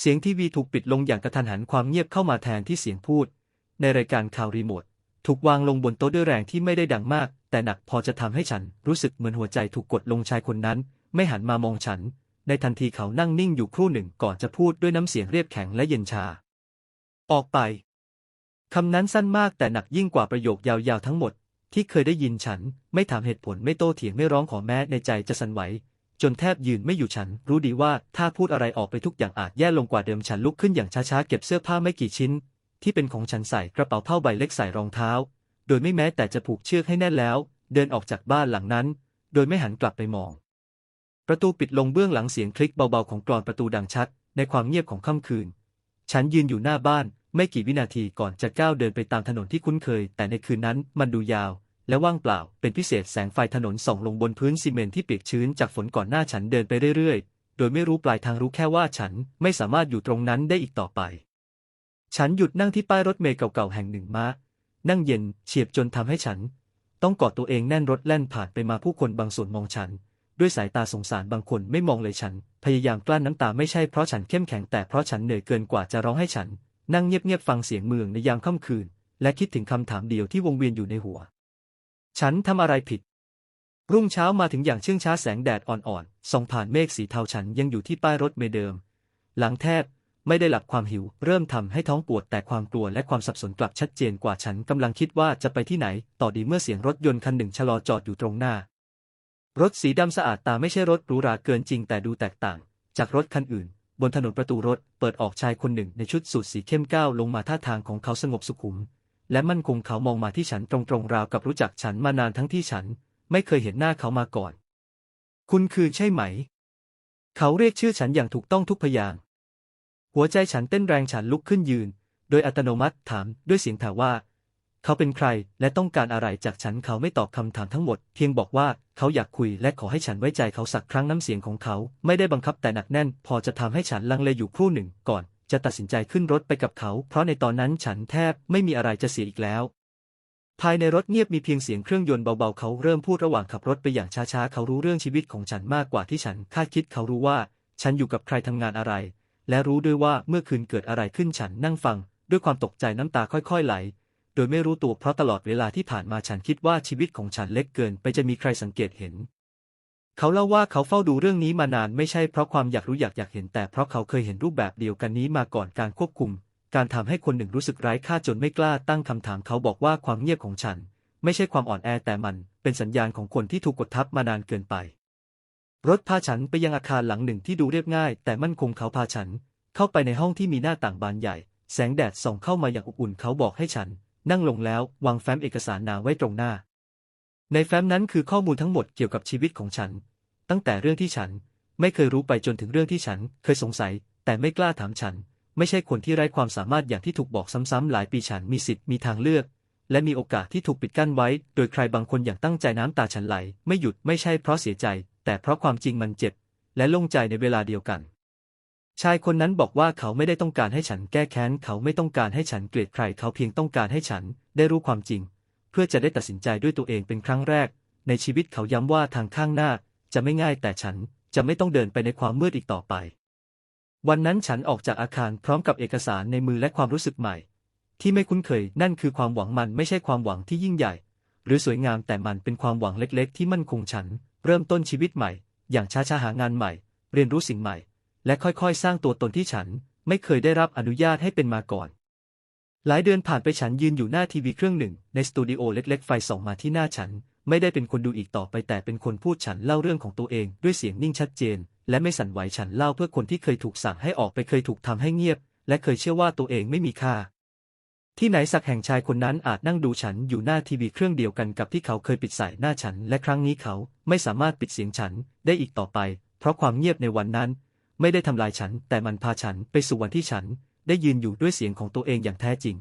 เสียงทีวีถูกปิดลงอย่างกระทันหันความเงียบเข้ามาแทนที่เสียงพูด ในรายการข่าวรีโมทถูกวางลงบนโต๊ะด้วยแรงที่ไม่ได้ดังมาก แต่หนักพอจะทำให้ฉันรู้สึกเหมือนหัวใจถูกกดลงชายคนนั้น ไม่หันมามองฉัน ในทันทีเขานั่งนิ่งอยู่ครู่หนึ่งก่อนจะพูดด้วยน้ำเสียงเรียบแข็งและเย็นชา ออกไปคำนั้นสั้นมากแต่หนักยิ่งกว่าประโยคยาวๆทั้งหมด ที่เคยได้ยินฉันไม่ถามเหตุผลไม่โต้เถียงไม่ร้องขอแม้ในใจจะสั่นไหว จนแทบยืนไม่อยู่ฉัน รู้ดีว่าถ้าพูดอะไรออกไปทุกอย่างอาจแย่ลงกว่าเดิมฉันลุกขึ้นอย่างช้าๆเก็บเสื้อผ้าไม่กี่ชิ้น ที่เป็นของฉันใส่กระเป๋าเผ้าใบเล็กใส่รองเท้า โดยไม่แม้แต่จะผูกเชือกให้แน่นแล้ว เดินออกจากบ้านหลังนั้น โดยไม่หันกลับไปมอง ประตูปิดลงเบื้องหลังเสียงคลิกเบาๆของกรอนประตูดังชัด ในความเงียบของค่ำคืน ฉันยืนอยู่หน้าบ้านไม่กี่วินาทีก่อนจะก้าวเดินไปตามถนนที่คุ้นเคย แต่ในคืนนั้นมันดูยาว และว่างเปล่าเป็นพิเศษแสงไฟถนนส่องลงบนพื้นซีเมนต์ที่เปียกชื้นจากฝนก่อนหน้าฉันเดินไปเรื่อยๆ โดยไม่รู้ปลายทางรู้แค่ว่าฉันไม่สามารถอยู่ตรงนั้นได้อีกต่อไป ฉันหยุดนั่งที่ป้ายรถเมล์เก่าๆแห่งหนึ่งมานั่งเย็นเฉียบจนทำให้ฉัน ต้องกอดตัวเองแน่นรถแล่นผ่านไปมาผู้คนบางส่วนมองฉัน ด้วยสายตาสงสารบางคนไม่มองเลยฉัน พยายามกลั้นน้ำตาไม่ใช่เพราะฉันเข้มแข็งแต่เพราะฉันเหนื่อยเกินกว่าจะร้องให้ฉัน นั่งเงียบๆฟังเสียงเมืองในยามค่ำคืน และคิดถึงคำถามเดียวที่วงเวียนอยู่ในหัว ฉันทำอะไรผิด รุ่งเช้ามาถึงอย่างเชื่องช้าแสงแดดอ่อนๆส่องผ่านเมฆสีเทาฉันยังอยู่ที่ป้ายรถเมล์เดิม หลังแทบไม่ได้หลับความหิว เริ่มทำให้ท้องปวดแต่ความกลัวและความสับสนกลับชัดเจนกว่าฉันกำลังคิดว่าจะไปที่ไหน ต่อดีเมื่อเสียงรถยนต์คันหนึ่งชะลอจอดอยู่ตรงหน้า รถสีดำสะอาดตาไม่ใช่รถหรูหราเกินจริงแต่ดูแตกต่าง จากรถคันอื่น บนถนนประตูรถเปิดออกชายคนหนึ่งในชุดสูทสีเข้มก้าวลงมาท่าทางของเขาสงบสุขุม และมั่นคงเขามองมาที่ฉันตรงๆราวกับรู้จักฉันมานานทั้งที่ฉัน ไม่เคยเห็นหน้าเขามาก่อน คุณคือใช่ไหม เขาเรียกชื่อฉันอย่างถูกต้องทุกพยางหัวใจฉันเต้นแรงฉันลุกขึ้นยืน โดยอัตโนมัติถามด้วยเสียงถามว่า เขาเป็นใครและต้องการอะไรจากฉันเขาไม่ตอบคำถามทั้งหมด เพียงบอกว่าเขาอยากคุยและขอให้ฉันไว้ใจเขาสักครั้งน้ำเสียงของเขา ไม่ได้บังคับแต่หนักแน่น พอจะทำให้ฉันลังเลอยู่ครู่หนึ่งก่อน จะตัดสินใจขึ้นรถไปกับเขา เพราะในตอนนั้นฉันแทบไม่มีอะไรจะเสียอีกแล้ว ภายในรถเงียบมีเพียงเสียงเครื่องยนต์เบาๆ เขาเริ่มพูดระหว่างขับรถไปอย่างช้าๆ เขารู้เรื่องชีวิตของฉันมากกว่าที่ฉันคาดคิดเขารู้ว่า ฉันอยู่กับใครทำงานอะไร และรู้ด้วยว่าเมื่อคืนเกิดอะไรขึ้นฉันนั่งฟัง ด้วยความตกใจน้ำตาค่อยๆไหล โดยไม่รู้ตัวเพราะตลอดเวลาที่ผ่านมาฉันคิดว่าชีวิตของฉันเล็กเกิน ไปจะมีใครสังเกตเห็น เขาเล่าว่าเขาเฝ้าดูเรื่องนี้มานานไม่ใช่เพราะความอยากรู้อยากอยากเห็นแต่เพราะเขาเคยเห็นรูปแบบเดียวกันนี้มาก่อนการควบคุม การทำให้คนหนึ่งรู้สึกไร้ค่าจนไม่กล้าตั้งคำถามเขาบอกว่าความเงียบของฉัน ไม่ใช่ความอ่อนแอแต่มันเป็นสัญญาณของคนที่ถูกกดทับมานานเกินไป รถพาฉันไปยังอาคารหลังหนึ่งที่ดูเรียบง่าย แต่มั่นคงเขาพาฉัน เข้าไปในห้องที่มีหน้าต่างบานใหญ่ แสงแดดส่องเข้ามาอย่างอบอุ่นเขาบอกให้ฉัน นั่งลงแล้ววางแฟ้มเอกสารหนาไว้ตรงหน้า ในแฟ้มนั้นคือข้อมูลทั้งหมดเกี่ยวกับชีวิตของฉัน ตั้งแต่เรื่องที่ฉันไม่เคยรู้ไปจนถึงเรื่องที่ฉันเคยสงสัย แต่ไม่กล้าถามฉัน ไม่ใช่คนที่ไร้ความสามารถอย่างที่ถูกบอกซ้ำๆหลายปีฉันมีสิทธิ์มีทางเลือก และมีโอกาสที่ถูกปิดกั้นไว้ โดยใครบางคนอย่างตั้งใจน้ำตาฉันไหล ไม่หยุดไม่ใช่เพราะเสียใจ แต่เพราะความจริงมันเจ็บ และโล่งใจในเวลาเดียวกัน ชายคนนั้นบอกว่าเขาไม่ได้ต้องการให้ฉันแก้แค้น เขาไม่ต้องการให้ฉันเกลียดใคร เขาเพียงต้องการให้ฉันได้รู้ความจริง เพื่อจะได้ตัดสินใจด้วยตัวเองเป็นครั้งแรก ในชีวิตเขาย้ำว่าทางข้างหน้าจะไม่ง่ายแต่ฉันจะไม่ต้องเดินไปในความมืดอีกต่อไป วันนั้นฉันออกจากอาคารพร้อมกับเอกสารในมือและความรู้สึกใหม่ ที่ไม่คุ้นเคยนั่นคือความหวังมันไม่ใช่ความหวังที่ยิ่งใหญ่ หรือสวยงามแต่มันเป็นความหวังเล็ก ๆ ที่มั่นคงฉัน เริ่มต้นชีวิตใหม่ อย่างช้าๆหางานใหม่ เรียนรู้สิ่งใหม่ และค่อยๆ สร้างตัวตนที่ฉันไม่เคยได้รับอนุญาตให้เป็นมาก่อน หลายเดือนผ่านไปฉันยืนอยู่หน้าทีวีเครื่องหนึ่ง ในสตูดิโอเล็กๆ ไฟส่องมาที่หน้าฉัน ไม่ได้เป็นคนดูอีกต่อไปแต่เป็นคนพูดฉันเล่าเรื่องของตัวเองด้วยเสียงนิ่งชัดเจน และไม่สั่นไหวฉันเล่าเพื่อคนที่เคยถูกสั่งให้ออกไปเคยถูกทำให้เงียบ และเคยเชื่อว่าตัวเองไม่มีค่า ที่ไหนสักแห่งชายคนนั้นอาจนั่งดูฉันอยู่หน้าทีวีเครื่องเดียวกันกับที่เขาเคยปิดใส่หน้าฉัน และครั้งนี้เขาไม่สามารถปิดเสียงฉันได้อีกต่อไป เพราะความเงียบในวันนั้น ไม่ได้ทำลายฉันแต่มันพาฉันไปสู่วันที่ฉัน ได้ยืนอยู่ด้วยเสียงของตัวเองอย่างแท้จริง